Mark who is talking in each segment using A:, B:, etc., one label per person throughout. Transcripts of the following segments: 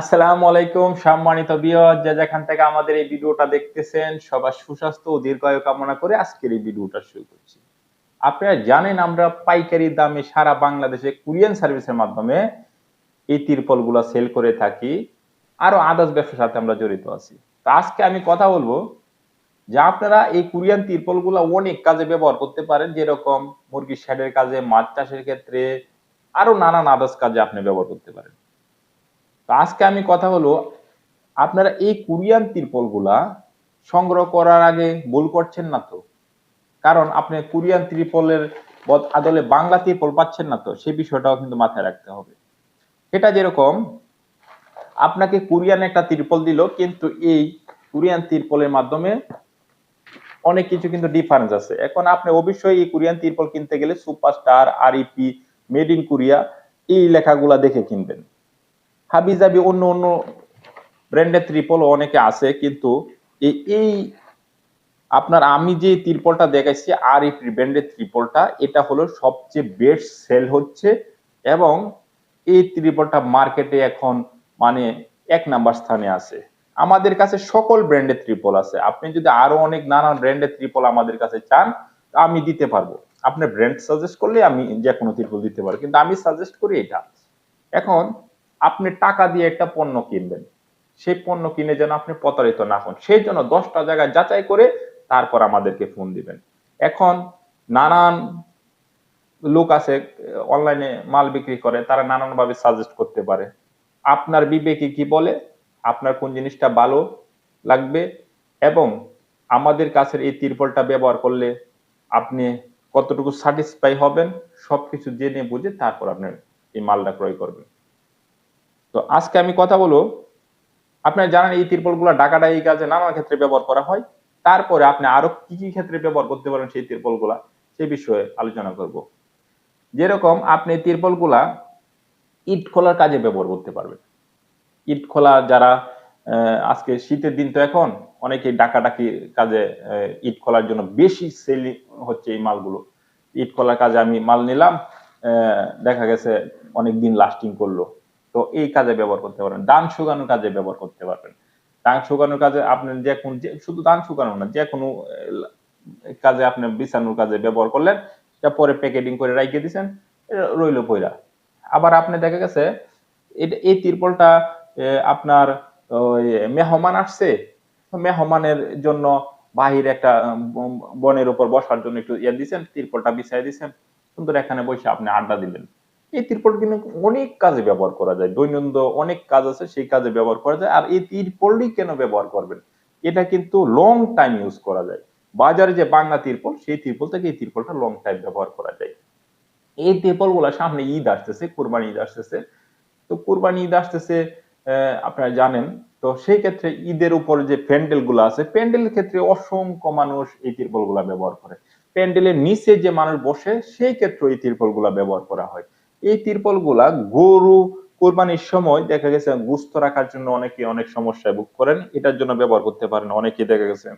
A: আসসালামু আলাইকুম, সম্মানিত বিয়র যে যেখান থেকে আমাদের এই ভিডিওটা দেখতেছেন, সবার সুস্বাস্থ্য ও দীর্ঘায়ু কামনা করে আজকের এই ভিডিওটা শুরু করছি। আপনারা জানেন আমরা পাইকারি দামে সারা বাংলাদেশে কুরিয়ান সার্ভিসের মাধ্যমে এই তিরপলগুলো সেল করে থাকি আরও আদার্স ব্যবসার সাথে আমরা জড়িত আছি। তো আজকে আমি কথা বলব যে আপনারা এই কুরিয়ান তিরপলগুলো অনেক কাজে ব্যবহার করতে পারেন, যেরকম মুরগির শেডের কাজে, মাছ চাষের ক্ষেত্রে আরও নানান আদার্স কাজে আপনি ব্যবহার করতে পারেন। তো আজকে আমি কথা হলো, আপনারা এই কুরিয়ান তিরপলগুলা সংগ্রহ করার আগে ভুল করছেন না তো? কারণ আপনি কুরিয়ান ত্রিপলের আদলে বাংলা ত্রিপল পাচ্ছেন না তো সেই বিষয়টাও কিন্তু মাথায় রাখতে হবে। এটা যেরকম, আপনাকে কুরিয়ান একটা ত্রিপল দিল, কিন্তু এই কুরিয়ান ত্রিপলের মাধ্যমে অনেক কিছু কিন্তু ডিফারেন্স আছে। এখন আপনি অবশ্যই এই কোরিয়ান তিরপল কিনতে গেলে superstar REP made in Korea এই লেখাগুলা দেখে কিনবেন। হাবিজাবি অন্য অন্য ব্র্যান্ডের ত্রিপল অনেকে আছে, কিন্তু এই আপনার আমি যে ত্রিপলটা দেখাইছি আর এই ব্র্যান্ডের ত্রিপলটা এটা হলো সবচেয়ে বেস্ট সেল হচ্ছে এবং এই ত্রিপলটা মার্কেটে এখন মানে এক নাম্বার স্থানে আছে। আমাদের কাছে সকল ব্র্যান্ডের ত্রিপল আছে। আপনি যদি আরও অনেক নানান ব্র্যান্ডের ত্রিপল আমাদের কাছে চান, আমি দিতে পারব। আপনি ব্র্যান্ড সাজেস্ট করলে আমি যে কোনো ত্রিপল দিতে পারব কিন্তু আমি সাজেস্ট করি এটা। এখন আপনি টাকা দিয়ে একটা পণ্য কিনবেন। সেই পণ্য কিনে যেন আপনি প্রতারিত না হন। সেই জন্য দশটা জায়গায় যাচাই করে তারপর আমাদেরকে ফোন দিবেন। এখন নানান লোক আছে অনলাইনে মাল বিক্রি করে, তারা নানান ভাবে সাজেস্ট করতে পারে। আপনার বিবেকে কি বলে? আপনার কোন জিনিসটা ভালো লাগবে? এবং আমাদের কাছের এই তিরপলটা ব্যবহার করলে আপনি কতটুকু স্যাটিসফাই হবেন? সবকিছু জেনে বুঝে তারপর আপনি এই মালটা ক্রয় করবেন। তো আজকে আমি কথা বলব, আপনারা জানেন এই তিরপলগুলো এই কাজে নানান ক্ষেত্রে ব্যবহার করা হয়। তারপরে আপনি আরও কি কি ক্ষেত্রে ব্যবহার করতে পারেন সেই তিরপলগুলা, সেই বিষয়ে আলোচনা করব। যেরকম আপনি তিরপলগুলা ইট খোলার কাজে ব্যবহার করতে পারবেন। ইট খোলা যারা আজকে শীতের দিন তো এখন অনেকে ডাকাডাকি কাজে ইট খোলার জন্য বেশি সেল হচ্ছে এই মালগুলো। ইট খোলার কাজে আমি মাল নিলাম দেখা গেছে অনেক দিন লাস্টিং করল। তো এই কাজে ব্যবহার করতে পারেন দান শুকানোর কাজে ব্যবহার করতে পারবেন। দান শুকানোর কাজে আপনি যে কোন শুধু দান শুকানো না, যে কোনো কাজে আপনি বিছানোর কাজে ব্যবহার করলেন, সেটা পরে প্যাকেটিং করে রাখিয়ে দিয়েছেন রইল পয়রা আবার আপনি দেখা গেছে এটা এই তিরপলটা আপনার ওই মেহমান আসছে মেহমানের জন্য বাহির একটা বনের উপর বসার জন্য একটু ইয়ে দিয়েছেন তিরপলটা বিছাই দিয়েছেন সুন্দর এখানে বসে আপনি আড্ডা দিলেন। এই তিরপল কিন্তু অনেক কাজে ব্যবহার করা যায় দৈনন্দিন অনেক কাজ আছে, সেই কাজে ব্যবহার করা যায়। আর এই তিরপলই কেন ব্যবহার করবেন? এটা কিন্তু লং টাইম ইউজ করা যায়। বাজারে যে বাংলা তিরপল, সেই তিরপল থেকে এই তিরপলটা লং টাইম ব্যবহার করা যায়। এই তিরপলগুলা সামনে ঈদ আসতেছে, কোরবানি ঈদ আসতেছে। তো কোরবানি ঈদ আসতেছে আপনারা জানেন। তো সেই ক্ষেত্রে ঈদের উপর যে প্যান্ডেলগুলো আছে, প্যান্ডেলের ক্ষেত্রে অসংখ্য মানুষ এই তিরপলগুলা ব্যবহার করে। প্যান্ডেলের নিচে যে মানুষ বসে, সেই ক্ষেত্রে এই তিরপলগুলা ব্যবহার করা হয়। এই তিরপলগুলা গরু কোরবানির সময় দেখা গেছে গুস্ত রাখার জন্য অনেকে অনেক সমস্যায় ভোগ করেন। এটার জন্য ব্যবহার করতে পারেন। অনেকে দেখা গেছে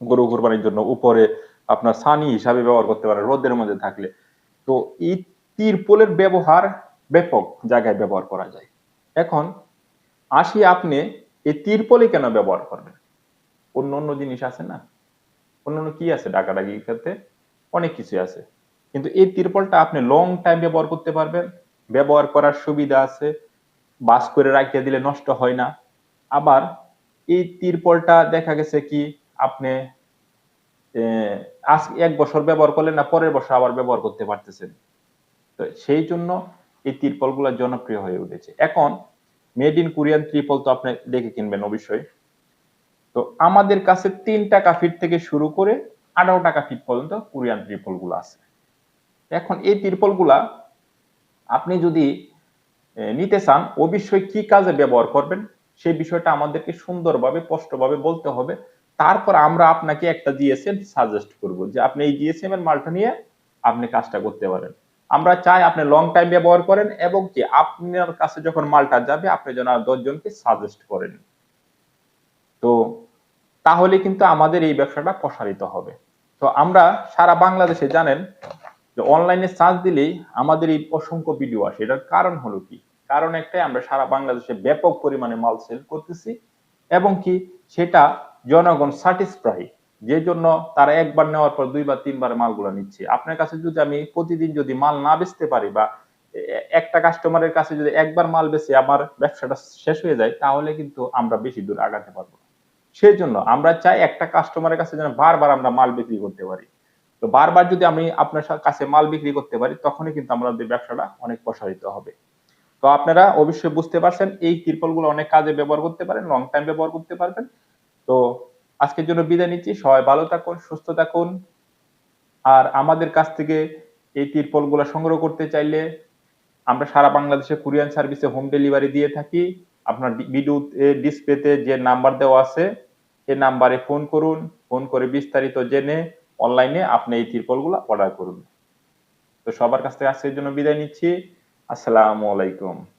A: গরু কোরবানির জন্য উপরে আপনার সানি হিসাবে ব্যবহার করতে পারেন, রোদের মধ্যে থাকলে। তো এই তিরপলের ব্যবহার ব্যাপক জায়গায় ব্যবহার করা যায়। এখন আসি আপনি এই তিরপলই কেন ব্যবহার করবেন? অন্য অন্য জিনিস আছে না? অন্য অন্য কি আছে? ডাকাডাকি ক্ষেত্রে অনেক কিছু আছে। কিন্তু এই তিরপলটা আপনি লং টাইম ব্যবহার করতে পারবেন। ব্যবহার করার সুবিধা আছে। বাস করে রাখিয়ে দিলে নষ্ট হয় না। আবার এই তিরপলটা দেখা গেছে কি, আপনি আজ এক বছর ব্যবহার করলেন না, পরের বছর আবার ব্যবহার করতে পারতেছেন। তো সেই জন্য এই তিরপলগুলো জনপ্রিয় হয়ে উঠেছে। এখন মেড ইন কোরিয়ান ত্রিপল তো আপনি দেখে কিনবেন অবশ্যই। তো আমাদের কাছে তিন টাকা ফিট থেকে শুরু করে আঠারো টাকা ফিট পর্যন্ত কোরিয়ান ত্রিপলগুলো আছে। এখন এই ত্রিপলগুলা আপনি যদি নিতে চান, অবশ্যই কি কাজে ব্যবহার করবেন? সেই বিষয়টা আমাদেরকে সুন্দরভাবে, স্পষ্টভাবে বলতে হবে। তারপর আমরা আপনাকে একটা জিএসএম সাজেস্ট করব যে আপনি এই জিএসএম এর মালটা নিয়ে আপনি কাজটা করতে পারেন। আমরা চাই আপনি লং টাইম ব্যবহার করেন এবং কি আপনার কাছে যখন মালটা যাবে, আপনি যেন আর দশজনকে সাজেস্ট করেন। তো তাহলে কিন্তু আমাদের এই ব্যবসাটা প্রসারিত হবে। তো আমরা সারা বাংলাদেশে জানেন যে অনলাইনে সার্চ দিলেই আমাদের এই অসংখ্য ভিডিও আসে। এটার কারণ হলো কি? কারণ একটাই, আমরা সারা বাংলাদেশে ব্যাপক পরিমাণে মাল সেল করতেছি এবং কি সেটা জনগণ স্যাটিসফাই যে জন্য তারা একবার নেওয়ার পর দুইবার, তিনবার মালগুলো নিচ্ছে। আপনার কাছে যদি আমি প্রতিদিন যদি মাল না বেচতে পারি বা একটা কাস্টমারের কাছে যদি একবার মাল বেচে আমার ব্যবসাটা শেষ হয়ে যায়, তাহলে কিন্তু আমরা বেশি দূর আগাতে পারব সেই জন্য আমরা চাই একটা কাস্টমারের কাছে যেন বারবার আমরা মাল বিক্রি করতে পারি। তো বারবার যদি আমি আপনার কাছে মাল বিক্রি করতে পারি, তখনই কিন্তু আমাদের ব্যবসাটা অনেক প্রসারিত হবে। তো আপনারা অবশ্যই বুঝতে পারছেন, এই গুলো অনেক কাজে ব্যবহার করতে পারেন লং টাইম ব্যবহার করতে পারবেন। তো আজকের জন্য বিদায় নিচ্ছি, সবাই ভালো থাকুন, সুস্থ থাকুন। আর আমাদের কাছ থেকে এই গুলো সংগ্রহ করতে চাইলে আমরা সারা বাংলাদেশে কুরিয়ান সার্ভিসে হোম ডেলিভারি দিয়ে থাকি। আপনার ভিডিও ডিসপ্লেতে যে নাম্বার দেওয়া আছে এই নাম্বারে ফোন করুন। ফোন করে বিস্তারিত জেনে অনলাইনে আপনি এই গুলো অর্ডার করুন। তো সবার কাছ থেকে আজকের জন্য বিদায় নিচ্ছি। আসসালামু আলাইকুম।